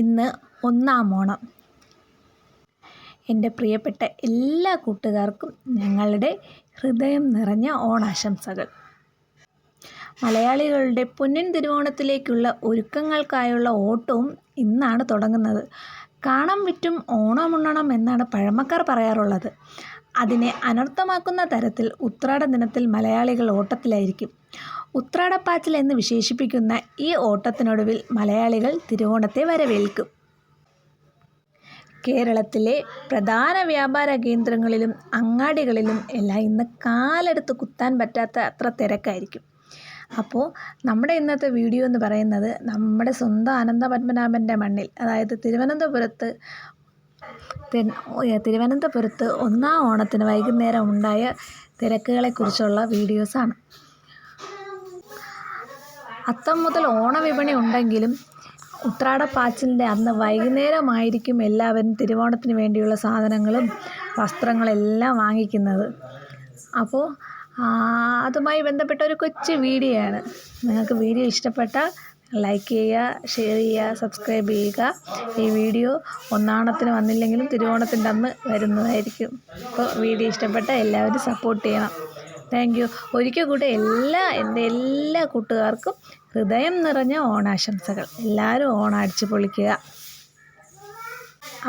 ഇന്ന് ഒന്നാം ഓണം. എന്റെ പ്രിയപ്പെട്ട എല്ലാ കൂട്ടുകാർക്കും ഞങ്ങളുടെ ഹൃദയം നിറഞ്ഞ ഓണാശംസകൾ. മലയാളികളുടെ പൊന്നിൻ തിരുവോണത്തിലേക്കുള്ള ഒരുക്കങ്ങൾക്കായുള്ള ഓട്ടവും ഇന്നാണ് തുടങ്ങുന്നത്. കാണം വിറ്റും ഓണമുണ്ണണം എന്നാണ് പഴമക്കാർ പറയാറുള്ളത്. അതിനെ അനർത്ഥമാക്കുന്ന തരത്തിൽ ഉത്രാട ദിനത്തിൽ മലയാളികൾ ഓട്ടത്തിലായിരിക്കും. ഉത്രാടപ്പാച്ചിൽ എന്ന് വിശേഷിപ്പിക്കുന്ന ഈ ഓട്ടത്തിനൊടുവിൽ മലയാളികൾ തിരുവോണത്തെ വരവേൽക്കും. കേരളത്തിലെ പ്രധാന വ്യാപാര കേന്ദ്രങ്ങളിലും അങ്ങാടികളിലും എല്ലാം ഇന്ന് കാലെടുത്ത് കുത്താൻ പറ്റാത്ത അത്ര തിരക്കായിരിക്കും. അപ്പോൾ നമ്മുടെ ഇന്നത്തെ വീഡിയോ എന്ന് പറയുന്നത് നമ്മുടെ സ്വന്തം അനന്തപത്മനാഭന്റെ മണ്ണിൽ അതായത് തിരുവനന്തപുരത്ത് തിരുവനന്തപുരത്ത് ഒന്നാം ഓണത്തിന് വൈകുന്നേരം ഉണ്ടായ തിരക്കുകളെക്കുറിച്ചുള്ള വീഡിയോസാണ്. അത്തം മുതൽ ഓണവിപണി ഉണ്ടെങ്കിലും ഉത്രാടപ്പാച്ചിലിന്റെ അന്ന് വൈകുന്നേരമായിരിക്കും എല്ലാവരും തിരുവോണത്തിന് വേണ്ടിയുള്ള സാധനങ്ങളും വസ്ത്രങ്ങളെല്ലാം വാങ്ങിക്കുന്നത്. അപ്പോൾ അതുമായി ബന്ധപ്പെട്ട ഒരു കൊച്ചു വീഡിയോ ആണ് നിങ്ങൾക്ക് വീഡിയോ ഇഷ്ടപ്പെട്ടാൽ ലൈക്ക് ചെയ്യുക ഷെയർ ചെയ്യുക സബ്സ്ക്രൈബ് ചെയ്യുക. ഈ വീഡിയോ ഒന്നാണത്തിന് വന്നില്ലെങ്കിലും തിരുവോണത്തിന്റെ അന്ന് വരുന്നതായിരിക്കും. അപ്പോൾ വീഡിയോ ഇഷ്ടപ്പെട്ട എല്ലാവരും സപ്പോർട്ട് ചെയ്യണം. താങ്ക് യു ഒരിക്കൽ കൂടെ എല്ലാ എന്റെ എല്ലാ കൂട്ടുകാർക്കും ഹൃദയം നിറഞ്ഞ ഓണാശംസകൾ. എല്ലാവരും ഓണം അടിച്ചു പൊളിക്കുക.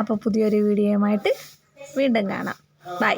അപ്പോൾ പുതിയൊരു വീഡിയോയുമായിട്ട് വീണ്ടും കാണാം. ബൈ